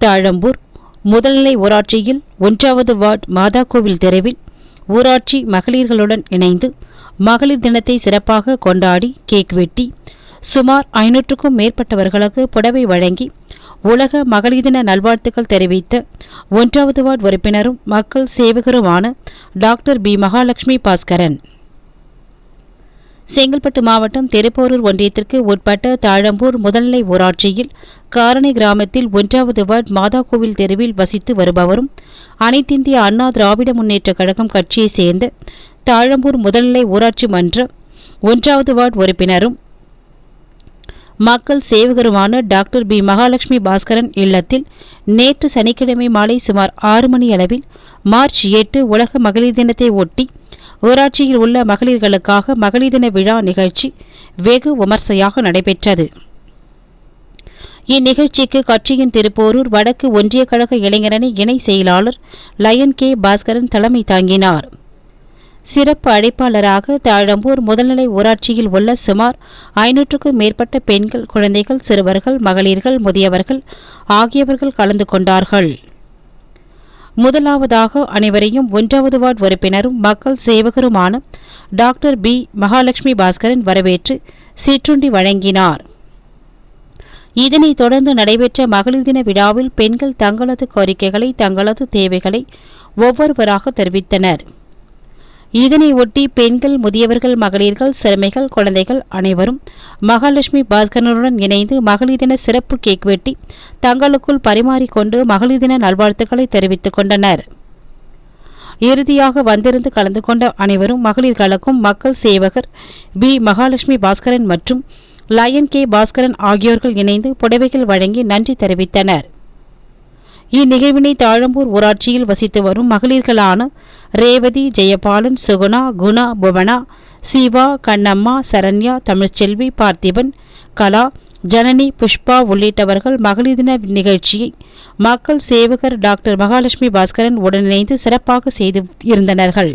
தாழம்பூர் முதல்நிலை ஊராட்சியில் ஒன்றாவது வார்டு மாதா கோவில் தெருவில் ஊராட்சி மகளிர்களுடன் இணைந்து மகளிர் தினத்தை சிறப்பாக கொண்டாடி கேக் வெட்டி சுமார் ஐநூற்றுக்கும் மேற்பட்டவர்களுக்கு புடவை வழங்கி உலக மகளிர் தின நல்வாழ்த்துக்கள் தெரிவித்த ஒன்றாவது வார்டு உறுப்பினரும் மக்கள் சேவகருமான டாக்டர் பி. மகாலட்சுமி பாஸ்கரன். செங்கல்பட்டு மாவட்டம் திருப்போரூர் ஒன்றியத்திற்கு உட்பட்ட தாழம்பூர் முதல்நிலை ஊராட்சியில் காரணி கிராமத்தில் ஒன்றாவது வார்டு மாதாக்கோவில் தெருவில் வசித்து வருபவரும் அனைத்திந்திய அண்ணா திராவிட முன்னேற்ற கழகம் கட்சியைச் சேர்ந்த தாழம்பூர் முதல்நிலை ஊராட்சி மன்ற ஒன்றாவது வார்டு உறுப்பினரும் மக்கள் சேவகருமான டாக்டர் பி. மகாலட்சுமி பாஸ்கரன் இல்லத்தில் நேற்று சனிக்கிழமை மாலை சுமார் ஆறு மணி அளவில் மார்ச் எட்டு உலக மகளிர் தினத்தை ஒட்டி ஊராட்சியில் உள்ள மகளிர்களுக்காக மகளிர் தின விழா நிகழ்ச்சி வெகு விமர்சையாக நடைபெற்றது. இந்நிகழ்ச்சிக்கு கட்சியின் திருப்போரூர் வடக்கு ஒன்றிய கழக இளைஞரணி இணை செயலாளர் லயன் கே பாஸ்கரன் தலைமை தாங்கினார். சிறப்பு அழைப்பாளராக தாழம்பூர் முதல்நிலை ஊராட்சியில் உள்ள சுமார் ஐநூற்றுக்கும் மேற்பட்ட பெண்கள் குழந்தைகள் சிறுவர்கள் மகளிர்கள் முதியவர்கள் ஆகியவர்கள் கலந்து கொண்டார்கள். முதலாவதாக அனைவரையும் ஒன்றாவது வார்டு உறுப்பினரும் மக்கள் சேவகருமான டாக்டர் பி. மகாலட்சுமி பாஸ்கரன் வரவேற்று சிற்றுண்டி வழங்கினார். இதனைத் தொடர்ந்து நடைபெற்ற மகளிர் தின விழாவில் பெண்கள் தங்களது கோரிக்கைகளை தங்களது தேவைகளை ஒவ்வொருவராக தெரிவித்தனர். இதனை ஒட்டி பெண்கள் முதியவர்கள் மகளிர்கள் சிறுமிகள் குழந்தைகள் அனைவரும் மகாலட்சுமி பாஸ்கரனுடன் இணைந்து மகளிர் தின சிறப்பு கேக் வெட்டி தங்களுக்குள் பரிமாறிக்கொண்டு மகளிர் தின நல்வாழ்த்துக்களை தெரிவித்துக் கொண்டனர். இறுதியாக வந்திருந்து கலந்து கொண்ட அனைவரும் மகளிர்களுக்கும் மக்கள் சேவகர் பி மகாலட்சுமி பாஸ்கரன் மற்றும் லயன் கே. பாஸ்கரன் ஆகியோர்கள் இணைந்து புடவைகள் வழங்கி நன்றி தெரிவித்தனர். இந்நிகழ்வினை தாழம்பூர் ஊராட்சியில் வசித்து வரும் மகளிர்களான ரேவதி ஜெயபாலன் சுகுணா குணா புவனா சிவா கண்ணம்மா சரண்யா தமிழ்ச்செல்வி பார்த்திபன் கலா ஜனனி புஷ்பா உள்ளிட்டவர்கள் மகளிர் தின நிகழ்ச்சியை மக்கள் சேவகர் டாக்டர் மகாலட்சுமி பாஸ்கரன் உடனிணைந்து சிறப்பாக செய்து இருந்தனர்கள்.